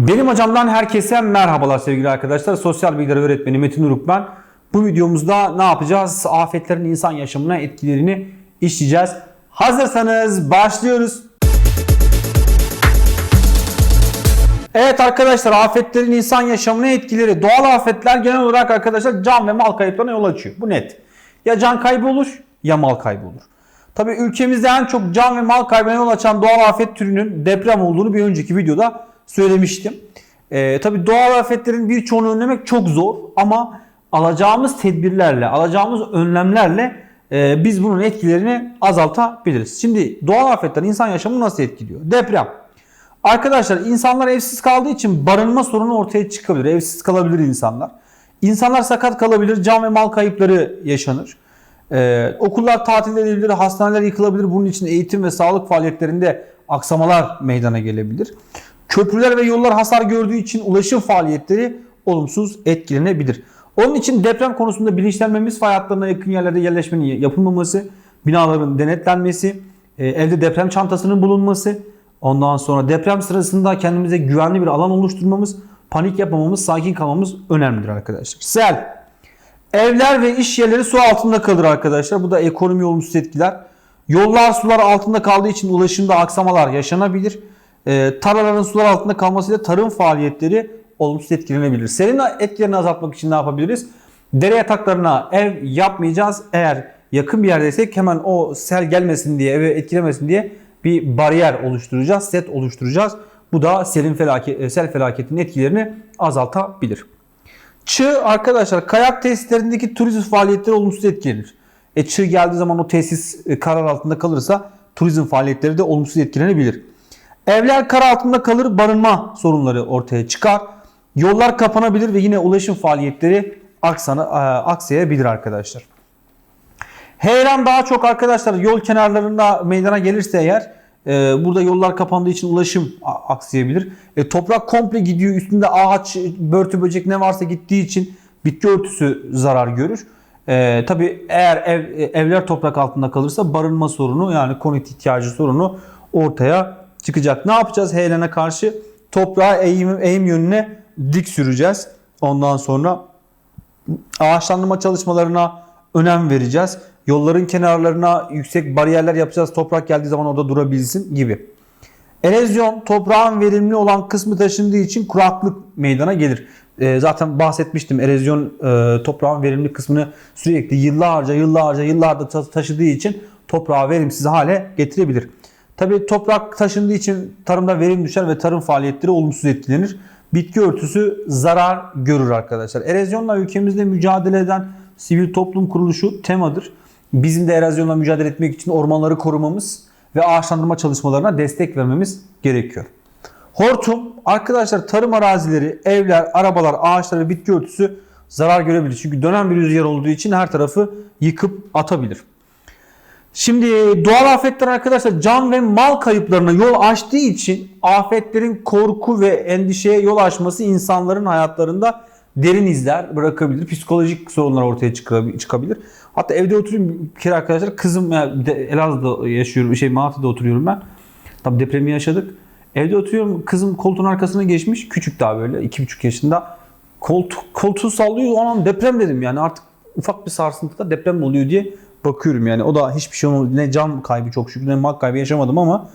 Benim hocamdan herkese merhabalar sevgili arkadaşlar. Sosyal bilgiler öğretmeni Metin Uruk ben. Bu videomuzda ne yapacağız? Afetlerin insan yaşamına etkilerini işleyeceğiz. Hazırsanız başlıyoruz. Evet arkadaşlar afetlerin insan yaşamına etkileri. Doğal afetler genel olarak arkadaşlar can ve mal kayıplarına yol açıyor. Bu net. Ya can kaybı olur ya mal kaybı olur. Tabi ülkemizde en çok can ve mal kaybına yol açan doğal afet türünün deprem olduğunu bir önceki videoda söylemiştim. Ee, tabii doğal afetlerin birçoğunu önlemek çok zor ama alacağımız tedbirlerle, alacağımız önlemlerle e, biz bunun etkilerini azaltabiliriz. Şimdi doğal afetler insan yaşamını nasıl etkiliyor? Deprem. Arkadaşlar insanlar evsiz kaldığı için barınma sorunu ortaya çıkabilir. Evsiz kalabilir insanlar. İnsanlar sakat kalabilir, can ve mal kayıpları yaşanır. Ee, okullar tatil edilebilir, hastaneler yıkılabilir. Bunun için eğitim ve sağlık faaliyetlerinde aksamalar meydana gelebilir. Köprüler ve yollar hasar gördüğü için ulaşım faaliyetleri olumsuz etkilenebilir. Onun için deprem konusunda bilinçlenmemiz, fay hatlarına yakın yerlerde yerleşmenin yapılmaması, binaların denetlenmesi, e, evde deprem çantasının bulunması, ondan sonra deprem sırasında kendimize güvenli bir alan oluşturmamız, panik yapmamamız, sakin kalmamız önemlidir arkadaşlar. Sel. Evler ve iş yerleri su altında kalır arkadaşlar. Bu da ekonomi olumsuz etkiler. Yollar sular altında kaldığı için ulaşımda aksamalar yaşanabilir. Ee, tarlaların sular altında kalmasıyla tarım faaliyetleri olumsuz etkilenebilir. Selin etkilerini azaltmak için ne yapabiliriz? Dere yataklarına ev yapmayacağız. Eğer yakın bir yerdeysek hemen o sel gelmesin diye, eve etkilemesin diye bir bariyer oluşturacağız, set oluşturacağız. Bu da selin felaket, sel felaketinin etkilerini azaltabilir. Çığ arkadaşlar kayak tesislerindeki turizm faaliyetleri olumsuz etkilenir. E çığ geldiği zaman o tesis e, karar altında kalırsa turizm faaliyetleri de olumsuz etkilenebilir. Evler kar altında kalır, barınma sorunları ortaya çıkar. Yollar kapanabilir ve yine ulaşım faaliyetleri aksana, e, aksayabilir arkadaşlar. Heyelan daha çok arkadaşlar yol kenarlarında meydana gelirse eğer e, burada yollar kapandığı için ulaşım aksayabilir. E, toprak komple gidiyor üstünde ağaç, börtü böcek ne varsa gittiği için bitki örtüsü zarar görür. E, Tabi eğer ev, e, evler toprak altında kalırsa barınma sorunu yani konut ihtiyacı sorunu ortaya çıkacak. Ne yapacağız heyelana karşı? Toprağı eğim, eğim yönüne dik süreceğiz. Ondan sonra ağaçlandırma çalışmalarına önem vereceğiz. Yolların kenarlarına yüksek bariyerler yapacağız. Toprak geldiği zaman orada durabilsin gibi. Erozyon toprağın verimli olan kısmı taşındığı için kuraklık meydana gelir. Ee, zaten bahsetmiştim erozyon e, toprağın verimli kısmını sürekli yıllarca yıllarca yıllarda ta- taşıdığı için toprağı verimsiz hale getirebilir. Tabii toprak taşındığı için tarımda verim düşer ve tarım faaliyetleri olumsuz etkilenir. Bitki örtüsü zarar görür arkadaşlar. Erozyonla ülkemizde mücadele eden sivil toplum kuruluşu TEMA'dır. Bizim de erozyonla mücadele etmek için ormanları korumamız ve ağaçlandırma çalışmalarına destek vermemiz gerekiyor. Hortum arkadaşlar tarım arazileri, evler, arabalar, ağaçlar ve bitki örtüsü zarar görebilir. Çünkü dönen bir rüzgar olduğu için her tarafı yıkıp atabilir. Şimdi doğal afetler arkadaşlar can ve mal kayıplarına yol açtığı için afetlerin korku ve endişeye yol açması insanların hayatlarında derin izler bırakabilir. Psikolojik sorunlar ortaya çıkabi- çıkabilir. Hatta evde oturuyorum bir kere arkadaşlar kızım yani Elazığ'da yaşıyorum şey Malatya'da oturuyorum ben. Tabii depremi yaşadık. Evde oturuyorum kızım koltuğun arkasına geçmiş küçük daha böyle iki buçuk yaşında. Koltuk, koltuğu sallıyor o deprem dedim yani artık ufak bir sarsıntıda deprem oluyor diye bakıyorum yani. O da hiçbir şey olmadı. Ne can kaybı çok şükür ne mal kaybı yaşamadım ama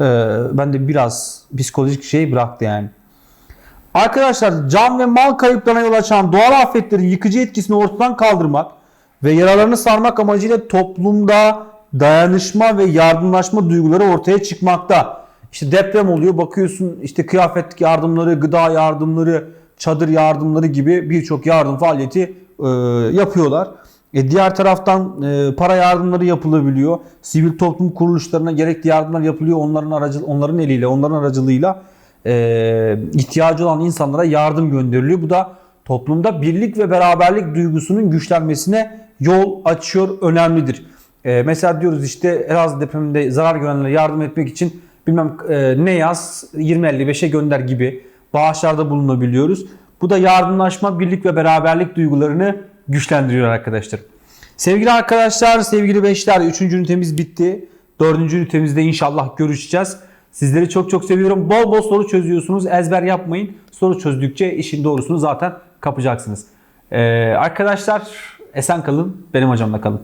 e, ben de biraz psikolojik şey bıraktı yani. Arkadaşlar can ve mal kayıplarına yol açan doğal afetlerin yıkıcı etkisini ortadan kaldırmak ve yaralarını sarmak amacıyla toplumda dayanışma ve yardımlaşma duyguları ortaya çıkmakta. İşte deprem oluyor bakıyorsun işte kıyafet yardımları, gıda yardımları, çadır yardımları gibi birçok yardım faaliyeti e, yapıyorlar. E, diğer taraftan e, para yardımları yapılabiliyor. Sivil toplum kuruluşlarına gerekli yardımlar yapılıyor. Onların aracı onların eliyle, onların aracılığıyla e, ihtiyacı olan insanlara yardım gönderiliyor. Bu da toplumda birlik ve beraberlik duygusunun güçlenmesine yol açıyor, önemlidir. E, mesela diyoruz işte Elazığ depreminde zarar görenlere yardım etmek için bilmem e, ne yaz 20-55'e gönder gibi bağışlarda bulunabiliyoruz. Bu da yardımlaşma, birlik ve beraberlik duygularını güçlendiriyor arkadaşlar. Sevgili arkadaşlar, sevgili beşler 3. ünitemiz bitti. 4. ünitemizde inşallah görüşeceğiz. Sizleri çok çok seviyorum. Bol bol soru çözüyorsunuz. Ezber yapmayın. Soru çözdükçe işin doğrusunu zaten kapacaksınız. Ee, arkadaşlar esen kalın. Benim hocamla kalın.